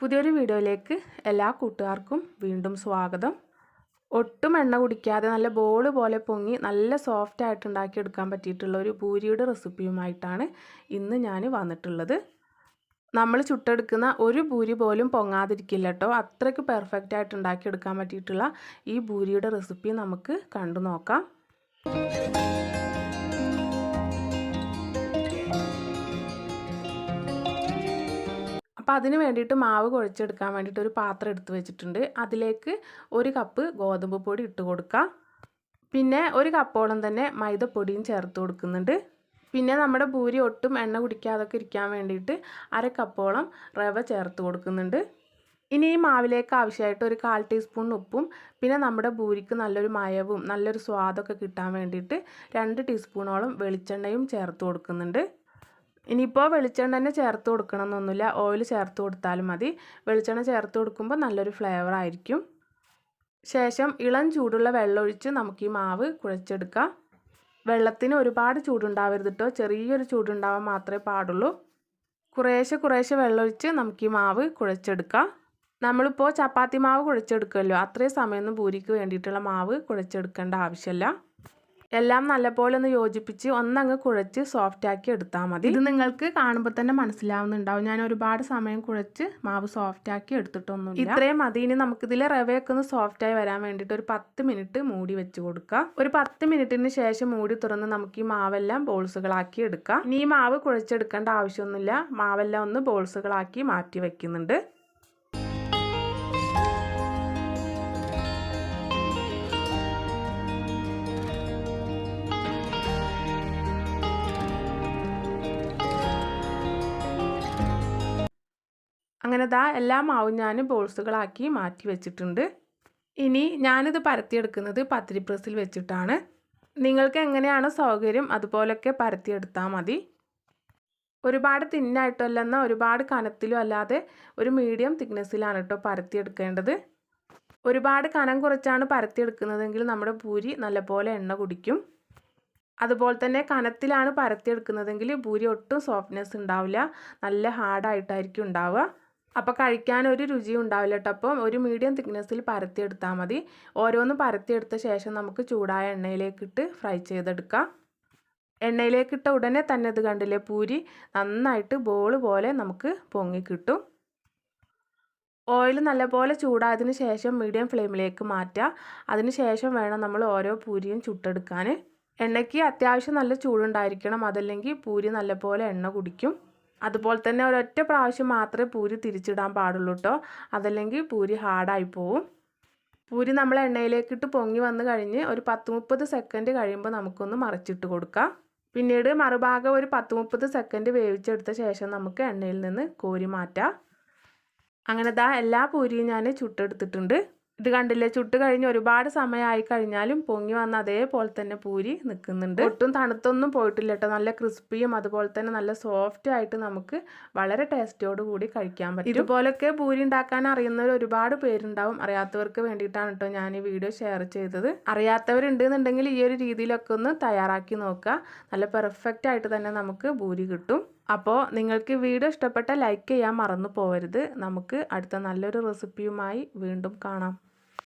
പുതിയൊരു വീഡിയോയിലേക്ക് എല്ലാ കൂട്ടുകാർക്കും വീണ്ടും സ്വാഗതം. ഒട്ടും എണ്ണ കുടിക്കാതെ നല്ല ബോൾ പോലെ പൊങ്ങി നല്ല സോഫ്റ്റ് ആയിട്ട് ഉണ്ടാക്കിയെടുക്കാൻ പറ്റിയിട്ടുള്ള ഒരു പൂരിയുടെ റെസിപ്പിയുമായിട്ടാണ് ഇന്ന് ഞാൻ വന്നിട്ടുള്ളത്. നമ്മൾ ചുട്ടെടുക്കുന്ന ഒരു പൂരി പോലും പൊങ്ങാതിരിക്കില്ല കേട്ടോ. അത്രയ്ക്ക് പെർഫെക്റ്റ് ആയിട്ട് ഉണ്ടാക്കിയെടുക്കാൻ പറ്റിയിട്ടുള്ള ഈ പൂരിയുടെ റെസിപ്പി നമുക്ക് കണ്ടു നോക്കാം. അപ്പോൾ അതിന് വേണ്ടിയിട്ട് മാവ് കുഴച്ചെടുക്കാൻ വേണ്ടിയിട്ട് ഒരു പാത്രം എടുത്ത് വെച്ചിട്ടുണ്ട്. അതിലേക്ക് ഒരു കപ്പ് ഗോതമ്പ് പൊടി ഇട്ട് കൊടുക്കുക പിന്നെ ഒരു കപ്പോളം തന്നെ മൈദപ്പൊടിയും ചേർത്ത് കൊടുക്കുന്നുണ്ട്. പിന്നെ നമ്മുടെ പൂരി ഒട്ടും എണ്ണ കുടിക്കാതൊക്കെ ഇരിക്കാൻ വേണ്ടിയിട്ട് അര കപ്പോളം റവ ചേർത്ത് കൊടുക്കുന്നുണ്ട്. ഇനി ഈ മാവിലേക്ക് ആവശ്യമായിട്ട് ഒരു കാൽ ടീസ്പൂൺ ഉപ്പും പിന്നെ നമ്മുടെ പൂരിക്ക് നല്ലൊരു മയവും നല്ലൊരു സ്വാദൊക്കെ കിട്ടാൻ വേണ്ടിയിട്ട് രണ്ട് ടീസ്പൂണോളം വെളിച്ചെണ്ണയും ചേർത്ത് കൊടുക്കുന്നുണ്ട്. ഇനിയിപ്പോൾ വെളിച്ചെണ്ണ തന്നെ ചേർത്ത് കൊടുക്കണം എന്നൊന്നുമില്ല ഓയിൽ ചേർത്ത് കൊടുത്താലും മതി. വെളിച്ചെണ്ണ ചേർത്ത് കൊടുക്കുമ്പോൾ നല്ലൊരു ഫ്ലേവർ ആയിരിക്കും. ശേഷം ഇളം ചൂടുള്ള വെള്ളം ഒഴിച്ച് നമുക്ക് ഈ മാവ് കുഴച്ചെടുക്കാം. വെള്ളത്തിന് ഒരുപാട് ചൂടുണ്ടാവരുത് കേട്ടോ ചെറിയൊരു ചൂടുണ്ടാവാൻ മാത്രമേ പാടുള്ളൂ. കുറേശ്ശെ കുറേശ്ശെ വെള്ളമൊഴിച്ച് നമുക്ക് ഈ മാവ് കുഴച്ചെടുക്കാം. നമ്മളിപ്പോൾ ചപ്പാത്തി മാവ് കുഴച്ചെടുക്കുമല്ലോ അത്രയും സമയമൊന്നും പൂരിക്ക് വേണ്ടിയിട്ടുള്ള മാവ് കുഴച്ചെടുക്കേണ്ട ആവശ്യമില്ല എല്ലാം നല്ലപോലെ ഒന്ന് യോജിപ്പിച്ച് ഒന്നങ്ങ് കുഴച്ച് സോഫ്റ്റ് ആക്കി എടുത്താൽ മതി. ഇത് നിങ്ങൾക്ക് കാണുമ്പോൾ തന്നെ മനസ്സിലാവുന്നുണ്ടാവും. ഞാൻ ഒരുപാട് സമയം കുഴച്ച് മാവ് സോഫ്റ്റ് ആക്കി എടുത്തിട്ടൊന്നുമില്ല. ഇത്രയും മതി. ഇനി നമുക്കിതിലെ റവയൊക്കെ ഒന്ന് സോഫ്റ്റ് ആയി വരാൻ വേണ്ടിയിട്ട് ഒരു പത്ത് മിനിറ്റ് മൂടി വെച്ച് കൊടുക്കുക ഒരു പത്ത് മിനിറ്റിന് ശേഷം മൂടി തുറന്ന് നമുക്ക് ഈ മാവെല്ലാം ബോൾസുകളാക്കി എടുക്കാം. ഇനി മാവ് കുഴച്ചെടുക്കേണ്ട ആവശ്യമൊന്നുമില്ല. മാവെല്ലാം ഒന്ന് ബോൾസുകളാക്കി മാറ്റി വെക്കുന്നുണ്ട്. അങ്ങനെ ദാ എല്ലാ മാവും ഞാൻ ബോൾസുകളാക്കി മാറ്റി വെച്ചിട്ടുണ്ട്. ഇനി ഞാനിത് പരത്തിയെടുക്കുന്നത് പത്തിരി പ്രസ്സിൽ വെച്ചിട്ടാണ്. നിങ്ങൾക്ക് എങ്ങനെയാണ് സൗകര്യം അതുപോലൊക്കെ പരത്തിയെടുത്താൽ മതി. ഒരുപാട് തിന്നായിട്ടല്ലെന്ന ഒരുപാട് കനത്തിലും അല്ലാതെ ഒരു മീഡിയം തിക്നെസ്സിലാണ് കേട്ടോ പരത്തിയെടുക്കേണ്ടത്. ഒരുപാട് കനം കുറച്ചാണ് പരത്തിയെടുക്കുന്നതെങ്കിൽ നമ്മുടെ പൂരി നല്ലപോലെ എണ്ണ കുടിക്കും. അതുപോലെ തന്നെ കനത്തിലാണ് പരത്തിയെടുക്കുന്നതെങ്കിൽ പൂരി ഒട്ടും സോഫ്റ്റ്നെസ് ഉണ്ടാവില്ല. നല്ല ഹാർഡായിട്ടായിരിക്കും ഉണ്ടാവുക. അപ്പോൾ കഴിക്കാൻ ഒരു രുചി ഉണ്ടാവില്ല കേട്ടോ അപ്പം ഒരു മീഡിയം തിക്നെസ്സിൽ പരത്തിയെടുത്താൽ മതി. ഓരോന്ന് പരത്തിയെടുത്ത ശേഷം നമുക്ക് ചൂടായ എണ്ണയിലേക്കിട്ട് ഫ്രൈ ചെയ്തെടുക്കാം. എണ്ണയിലേക്കിട്ട ഉടനെ തന്നെ ഇത് കണ്ടില്ലേ പൂരി? നന്നായിട്ട് ബോൾ പോലെ നമുക്ക് പൊങ്ങി കിട്ടും. ഓയിൽ നല്ലപോലെ ചൂടായതിന് ശേഷം മീഡിയം ഫ്ലെയിമിലേക്ക് മാറ്റുക അതിന് ശേഷം വേണം നമ്മൾ ഓരോ പൂരിയും ചുട്ടെടുക്കാൻ. എണ്ണയ്ക്ക് അത്യാവശ്യം നല്ല ചൂടുണ്ടായിരിക്കണം. അതല്ലെങ്കിൽ പൂരി നല്ലപോലെ എണ്ണ കുടിക്കും. അതുപോലെ തന്നെ ഒരൊറ്റ പ്രാവശ്യം മാത്രമേ പൂരി തിരിച്ചിടാൻ പാടുള്ളൂ കേട്ടോ അതല്ലെങ്കിൽ പൂരി ഹാർഡായി പോവും. പൂരി നമ്മൾ എണ്ണയിലേക്കിട്ട് പൊങ്ങി വന്ന് കഴിഞ്ഞ് ഒരു പത്ത് മുപ്പത് സെക്കൻഡ് കഴിയുമ്പോൾ നമുക്കൊന്ന് മറിച്ചിട്ട് കൊടുക്കാം. പിന്നീട് മറുഭാഗം ഒരു പത്ത് മുപ്പത് സെക്കൻഡ് വേവിച്ചെടുത്ത ശേഷം നമുക്ക് എണ്ണയിൽ നിന്ന് കോരി മാറ്റാം. അങ്ങനെ ദാ എല്ലാ പൂരിയും ഞാൻ ചുട്ടെടുത്തിട്ടുണ്ട്. ഇത് കണ്ടില്ലേ? ചുട്ട് കഴിഞ്ഞ് ഒരുപാട് സമയമായി കഴിഞ്ഞാലും പൊങ്ങി വന്ന അതേപോലെ തന്നെ പൂരി നിൽക്കുന്നുണ്ട്. ഒട്ടും തണുത്തൊന്നും പോയിട്ടില്ല കേട്ടോ. നല്ല ക്രിസ്പിയും അതുപോലെ തന്നെ നല്ല സോഫ്റ്റ് ആയിട്ട് നമുക്ക് വളരെ ടേസ്റ്റോട് കൂടി കഴിക്കാൻ പറ്റും. ഇതുപോലൊക്കെ പൂരി ഉണ്ടാക്കാൻ അറിയുന്നവർ ഒരുപാട് പേരുണ്ടാവും. അറിയാത്തവർക്ക് വേണ്ടിയിട്ടാണ് കേട്ടോ ഞാൻ ഈ വീഡിയോ ഷെയർ ചെയ്തത്. അറിയാത്തവരുണ്ടെന്നുണ്ടെങ്കിൽ ഈ ഒരു രീതിയിലൊക്കെ ഒന്ന് തയ്യാറാക്കി നോക്കുക. നല്ല പെർഫെക്റ്റ് ആയിട്ട് തന്നെ നമുക്ക് പൂരി കിട്ടും. അപ്പോൾ നിങ്ങൾക്ക് വീഡിയോ ഇഷ്ടപ്പെട്ട ലൈക്ക് ചെയ്യാൻ മറന്നു പോകരുത് നമുക്ക് അടുത്ത നല്ലൊരു റെസിപ്പിയുമായി വീണ്ടും കാണാം.